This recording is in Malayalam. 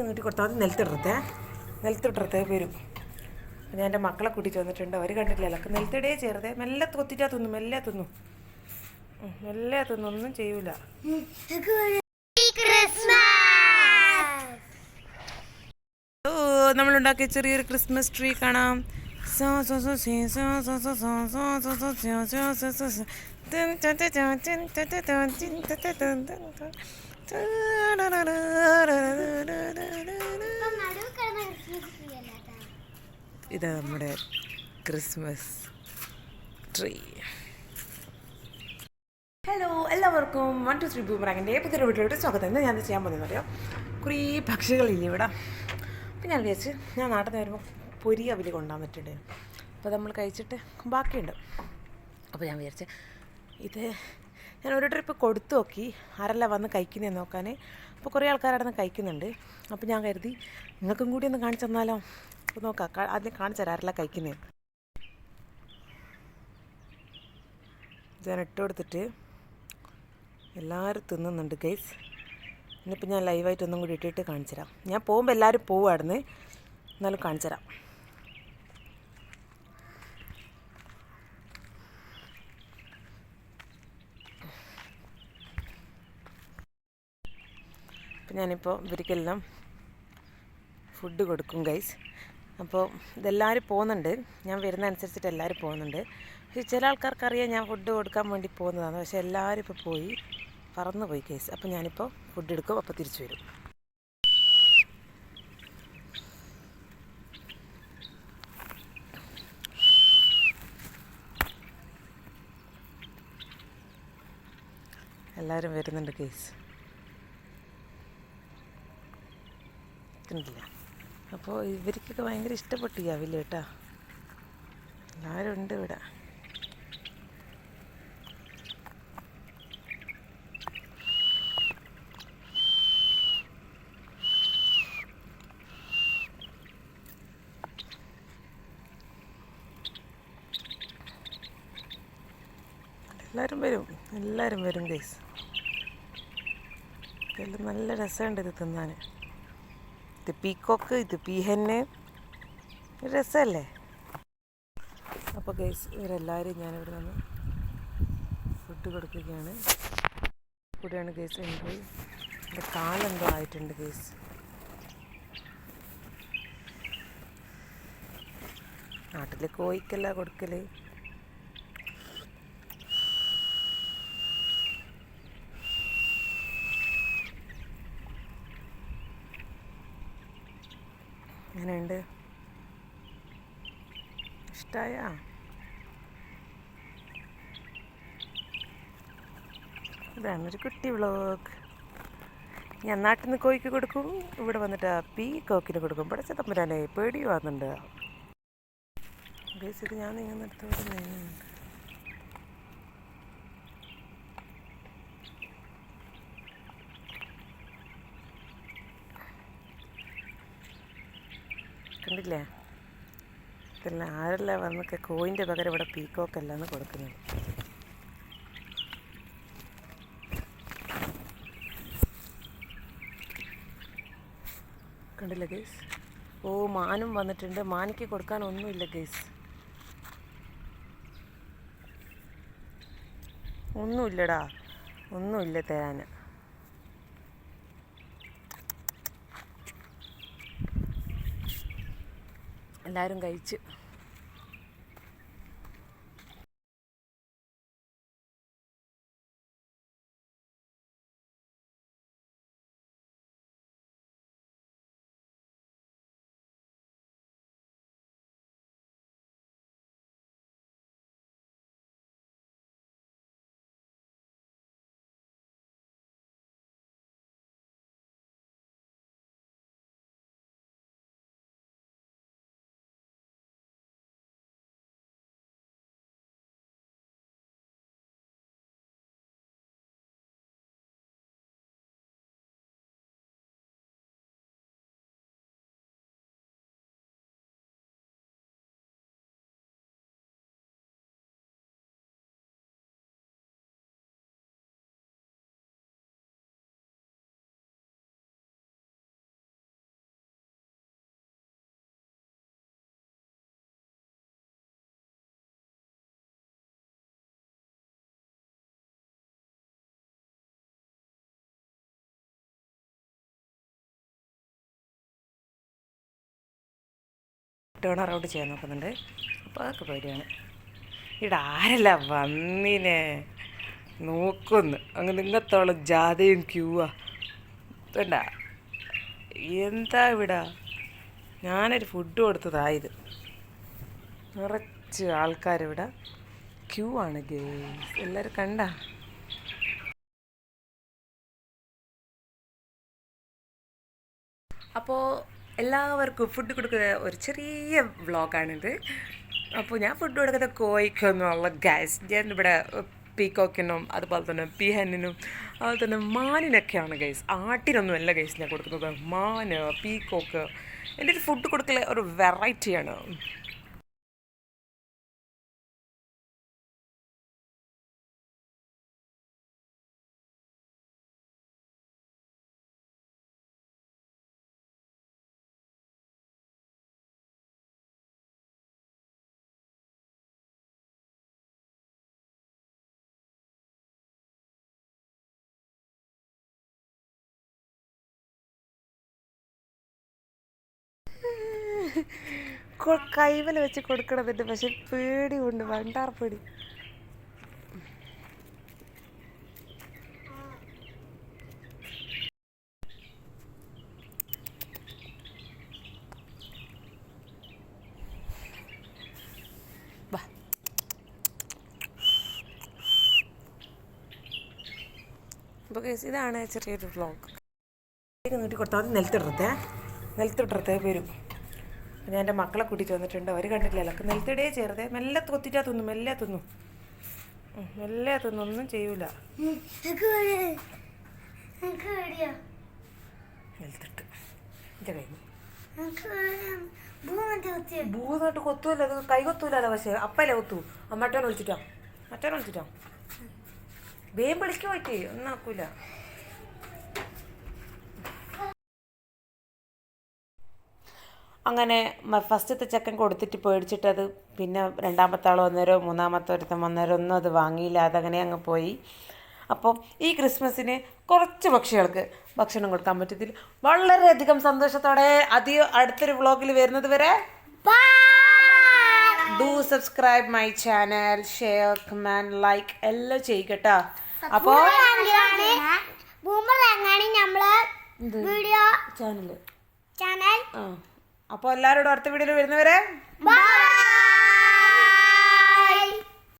നീട്ടി കൊടുത്താൽ മതി നിലത്തിടത്തെ നിലത്തിടത്തെ വരും ഞാൻ എന്റെ മക്കളെ കൂട്ടിയിട്ട് വന്നിട്ടുണ്ട് അവർ കണ്ടിട്ടില്ലല്ലോ നിലത്തിടേ ചേർത്തേ മെല്ലെ കൊത്തിട്ടാ തിന്നു മെല്ലെ തിന്നു മെല്ലെ തിന്നു ഒന്നും ചെയ്യൂല നമ്മളുണ്ടാക്കിയ ചെറിയൊരു ക്രിസ്മസ് ട്രീ കാണാം ഇതാ നമ്മുടെ ക്രിസ്മസ് ട്രീ. ഹലോ എല്ലാവർക്കും വൺ ടു ത്രീ ബൂമറാങ്ങിന്റെ പുതിയ വീട്ടിലോട്ട് സ്വാഗതം. എന്ന് ഞാൻ ചെയ്യാൻ പോകുന്നത് അറിയാം? കുറേ പക്ഷികളില്ല ഇവിടെ? അപ്പം ഞാൻ വിചാരിച്ച് ഞാൻ നാട്ടിൽ നിന്ന് വരുമ്പോൾ പൊരി അവൽ കൊണ്ടുവന്നിട്ടുണ്ട് അപ്പോൾ നമ്മൾ കഴിച്ചിട്ട് ബാക്കിയുണ്ട്. അപ്പോൾ ഞാൻ വിചാരിച്ച് ഇത് ഞാൻ ഒരു ട്രിപ്പ് കൊടുത്തു നോക്കി. ആരെല്ലാം വന്ന് കഴിക്കുന്നത് നോക്കാൻ അപ്പോൾ കുറേ ആൾക്കാർ അവിടെ നിന്ന് കഴിക്കുന്നുണ്ട്. അപ്പോൾ ഞാൻ കരുതി നിങ്ങൾക്കും കൂടി ഒന്ന് കാണിച്ചു തന്നാലോ? അപ്പോൾ നോക്കാം. ആദ്യം കാണിച്ചു തരാം ആരെല്ലാം കഴിക്കുന്നത് ഞാൻ ഇട്ട് കൊടുത്തിട്ട് എല്ലാവരും തിന്നുന്നുണ്ട് ഗൈസ് ഇന്നിപ്പോൾ ഞാൻ ലൈവായിട്ട് ഒന്നും കൂടി ഇട്ടിട്ട് കാണിച്ചു തരാം. ഞാൻ പോകുമ്പോൾ എല്ലാവരും പോവാടുന്ന് എന്നാലും കാണിച്ചു തരാം. അപ്പം ഞാനിപ്പോൾ ഇവർക്കെല്ലാം ഫുഡ് കൊടുക്കും ഗൈസ് അപ്പോൾ ഇതെല്ലാവരും പോകുന്നുണ്ട്. ഞാൻ വരുന്ന അനുസരിച്ചിട്ട് എല്ലാവരും പോകുന്നുണ്ട്. പക്ഷേ ചില ആൾക്കാർക്കറിയാം ഞാൻ ഫുഡ് കൊടുക്കാൻ വേണ്ടി പോകുന്നതാണ് പക്ഷേ എല്ലാവരും ഇപ്പോൾ പോയി പറന്നു പോയി ഗൈസ് അപ്പോൾ ഞാനിപ്പോൾ ഫുഡ് എടുക്കും അപ്പോൾ തിരിച്ചു വരും. എല്ലാവരും വരുന്നുണ്ട് കേസ് കണ്ടില്ല അപ്പോൾ ഇവർക്കൊക്കെ ഭയങ്കര ഇഷ്ടപ്പെട്ടു ഈ കേട്ടോ. എല്ലാവരുണ്ട് ഇവിടെ. എല്ലാവരും വരും. എല്ലാവരും വരും ഗൈസ് നല്ല രസമുണ്ട് ഇത് തിന്നാൻ. ഇത് പീക്കോക്ക് ഇത് പീഹന്ന് രസമല്ലേ അപ്പോൾ ഗൈസ് ഇവരെല്ലാവരും ഞാനിവിടെ നിന്ന് ഫുഡ് കൊടുക്കുകയാണ്. കൂടെയാണ് ഗൈസ് എൻട്രി എന്റെ കാലെന്തോ ആയിട്ടുണ്ട് ഗൈസ് നാട്ടിൽ കോഴിക്കല്ല കൊടുക്കൽ എങ്ങനെയുണ്ട്? ഇഷ്ടമായ ഇതാണ് ഒരു കുട്ടി വ്ളോഗ്. ഞാൻ നാട്ടിൽ നിന്ന് കോഴിക്ക് കൊടുക്കും ഇവിടെ വന്നിട്ട് പീ കോക്കിന് കൊടുക്കും. ഇവിടെ തമ്പുരാനെ പേടി വന്നിട്ടുണ്ട് ഗൈസ് ഇത് ഞാൻ നീങ്ങുന്നിടത്ത് ഇവിടെ കണ്ടില്ലേ? ഇതെല്ലാം ആരെല്ലാം വന്നൊക്കെ കോയിന്റെ പകരം ഇവിടെ പീക്കോക്കെല്ലാം കൊടുക്കുന്നത്. കണ്ടില്ല ഗേസ്? ഓ മാനും വന്നിട്ടുണ്ട്. മാനിക്ക് കൊടുക്കാൻ ഒന്നുമില്ല ഗേസ്. ഒന്നുമില്ലടാ. ഒന്നുമില്ല തരാൻ എല്ലാവരും കഴിച്ച്. ടേൺ അറൗണ്ട് ചെയ്യാൻ നോക്കുന്നുണ്ട്. അപ്പോൾ അതൊക്കെ പേടിയാണ്. ഇവിടെ ആരല്ല വന്നിനെ? നോക്കുന്നു. അങ്ങ് നിങ്ങത്തോളം ജാഥയും ക്യൂവാ വേണ്ട. എന്താ ഇവിടെ? ഞാനൊരു ഫുഡ് കൊടുത്തതായത് നിറച്ച് ആൾക്കാരിവിടെ ക്യൂ ആണ് ഗേസ് എല്ലാവരും കണ്ട? അപ്പോൾ എല്ലാവർക്കും ഫുഡ് കൊടുക്കുന്ന ഒരു ചെറിയ വ്ളോഗാണിത്. അപ്പോൾ ഞാൻ ഫുഡ് കൊടുക്കുന്ന കോയിക്കൊന്നുമുള്ള ഗ്യാസ് ഞാൻ ഇവിടെ പീക്കോക്കിനും അതുപോലെ തന്നെ പീഹന്നിനും അതുപോലെ തന്നെ മാനിനൊക്കെയാണ് ഗൈസ് ആട്ടിനൊന്നും അല്ല ഗൈസ് ഞാൻ കൊടുക്കുന്നത്. മാന് പീക്കോക്ക് എന്റെ ഒരു ഫുഡ് കൊടുക്കൽ ഒരു വെറൈറ്റിയാണ് കൈവൽ വെച്ച് കൊടുക്കണമെന്നുണ്ട് പക്ഷെ പേടി ഉണ്ട് വണ്ടാർ പേടി. അപ്പോൾ ഇതാണ് ചെറിയൊരു വ്ളോഗ് നീട്ടി കൊടുത്താൽ മതി. നിലത്തിടത്തെ നിലത്തിടരുതേ വരും ഞാൻ എന്റെ മക്കളെ കൂട്ടിയിട്ട് വന്നിട്ടുണ്ട്. അവർ കണ്ടിട്ടില്ലല്ലോ നിലത്തിടേ ചേർത്തേ. മെല്ലെ കൊത്തിറ്റാ തിന്നു മെല്ലെ തിന്നു. മെല്ലെ തിന്നു. ഒന്നും ചെയ്യൂല. നിലത്തിട്ട്. എന്റെ കഴിഞ്ഞു ഭൂതമായിട്ട് കൊത്തുമല്ലോ അത് കൈ കൊത്തൂലല്ലോ പക്ഷേ. അപ്പല്ലേ കൊത്തു. മറ്റോനെ വിളിച്ചിട്ടോ? മറ്റോനെ വിളിച്ചിട്ടോ? വേഗം വിളിക്ക് പോയിട്ട് ഒന്നും ആക്കൂല അങ്ങനെ ഫസ്റ്റത്തെ ചെക്കൻ കൊടുത്തിട്ട് പേടിച്ചിട്ട് അത് പിന്നെ രണ്ടാമത്തെ ആൾ വന്നേരോ മൂന്നാമത്തെ ഒരുത്തൻ വന്നേരോ ഒന്നും അത് വാങ്ങിയില്ല. അതങ്ങനെ അങ്ങ് പോയി. അപ്പോൾ ഈ ക്രിസ്മസിന് കുറച്ച് പക്ഷികൾക്ക് ഭക്ഷണം കൊടുക്കാൻ പറ്റത്തില്ല. വളരെയധികം സന്തോഷത്തോടെ അധികം അടുത്തൊരു വ്ളോഗിൽ വരുന്നത് വരെ do subscribe my channel share comment like എല്ലാം ചെയ്യട്ടോ അപ്പോൾ നമ്മൾ വീഡിയോ ചാനൽ ചാനൽ അപ്പോൾ എല്ലാവരോടും അടുത്ത വീഡിയോയിൽ വരുന്നവരെ